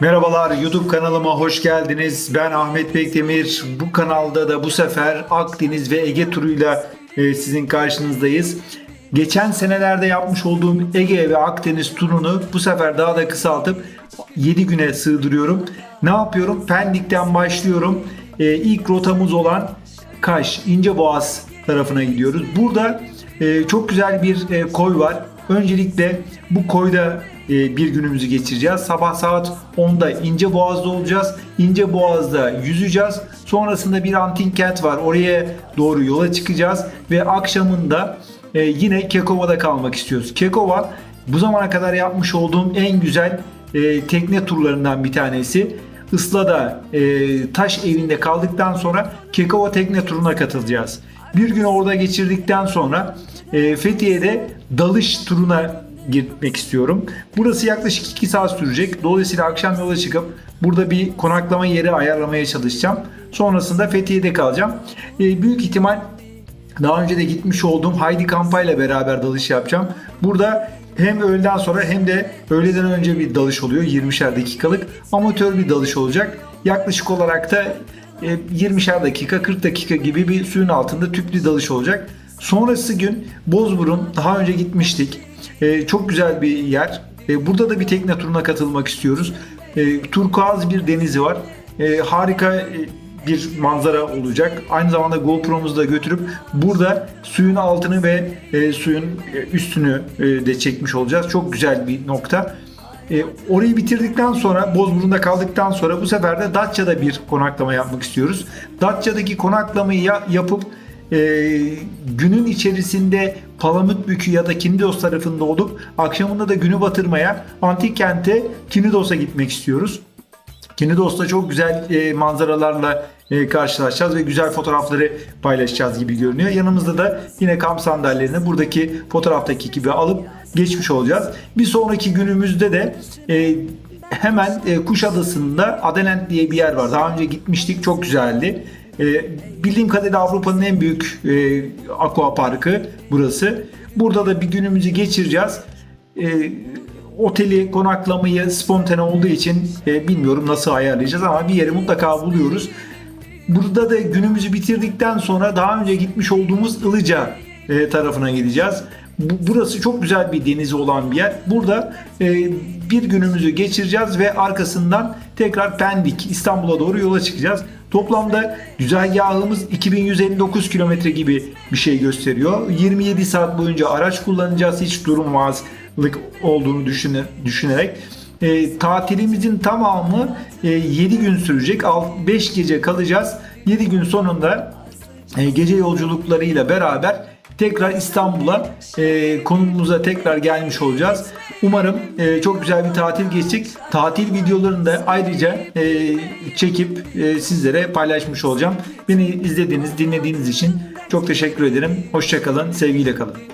Merhabalar YouTube kanalıma hoş geldiniz. Ben Ahmet Bekdemir. Bu kanalda da bu sefer Akdeniz ve Ege turuyla e, sizin karşınızdayız. Geçen senelerde yapmış olduğum Ege ve Akdeniz turunu bu sefer daha da kısaltıp 7 güne sığdırıyorum. Ne yapıyorum? Pendik'ten başlıyorum. E, ilk rotamız olan Kaş, İnceboğaz tarafına gidiyoruz. Burada e, çok güzel bir koy var. Öncelikle bu koyda e, bir günümüzü geçireceğiz. Sabah saat 10'da İnceboğaz'da olacağız. İnceboğaz'da yüzeceğiz. Sonrasında bir antik kent var. Oraya doğru yola çıkacağız ve akşamında e, yine Kekova'da kalmak istiyoruz. Kekova bu zamana kadar yapmış olduğum en güzel e, tekne turlarından bir tanesi. Isla'da taş evinde kaldıktan sonra Kekova tekne turuna katılacağız. Bir gün orada geçirdikten sonra e, Fethiye'de dalış turuna gitmek istiyorum. Burası yaklaşık 2 saat sürecek. Dolayısıyla akşam yola çıkıp burada bir konaklama yeri ayarlamaya çalışacağım. Sonrasında Fethiye'de kalacağım. E, büyük ihtimal daha önce de gitmiş olduğum Haydi Kampa beraber dalış yapacağım. Burada hem öğleden sonra hem de öğleden önce bir dalış oluyor. 20'şer dakikalık amatör bir dalış olacak. Yaklaşık olarak da 20'şer dakika 40 dakika gibi bir suyun altında tüplü dalış olacak. Sonrası gün Bozburun daha önce gitmiştik. E, Çok güzel bir yer. E, Burada da bir tekne turuna katılmak istiyoruz. E, Turkuaz bir denizi var. E, Harika e, bir manzara olacak. Aynı zamanda GoPro'muzu da götürüp burada suyun altını ve e, suyun e, üstünü e, de çekmiş olacağız. Çok güzel bir nokta. E, orayı bitirdikten sonra Bozburun'da kaldıktan sonra bu sefer de Datça'da bir konaklama yapmak istiyoruz. Datça'daki konaklamayı ya- yapıp e, günün içerisinde Palamutbükü ya da Kinidos tarafında olup akşamında da günü batırmaya antik kente Kinidos'a gitmek istiyoruz. Kinidos'ta çok güzel e, manzaralarla e, karşılaşacağız ve güzel fotoğrafları paylaşacağız gibi görünüyor. Yanımızda da yine kamp sandalyelerini buradaki fotoğraftaki gibi alıp geçmiş olacağız. Bir sonraki günümüzde de e, hemen e, Kuşadası'nda Adelent diye bir yer var. Daha önce gitmiştik. Çok güzeldi. E, bildiğim kadarıyla Avrupa'nın en büyük e, aqua parkı burası. Burada da bir günümüzü geçireceğiz. E, oteli konaklamayı spontane olduğu için e, bilmiyorum nasıl ayarlayacağız ama bir yeri mutlaka buluyoruz. Burada da günümüzü bitirdikten sonra daha önce gitmiş olduğumuz Ilıca e, tarafına gideceğiz. Bu- Burası çok güzel bir denizi olan bir yer. Burada e, bir günümüzü geçireceğiz ve arkasından tekrar Pendik, İstanbul'a doğru yola çıkacağız. Toplamda güzergahımız 2159 kilometre gibi bir şey gösteriyor. 27 saat boyunca araç kullanacağız. Hiç durulmazlık olduğunu düşüne- düşünerek. E, tatilimizin tamamı 7 gün sürecek. 5 gece kalacağız. 7 gün sonunda e, gece yolculuklarıyla beraber tekrar İstanbul'a e, konumumuza tekrar gelmiş olacağız. Umarım e, çok güzel bir tatil geçecek. Tatil videolarını da ayrıca e, çekip e, sizlere paylaşmış olacağım. Beni izlediğiniz, dinlediğiniz için çok teşekkür ederim. Hoşçakalın, sevgiyle kalın.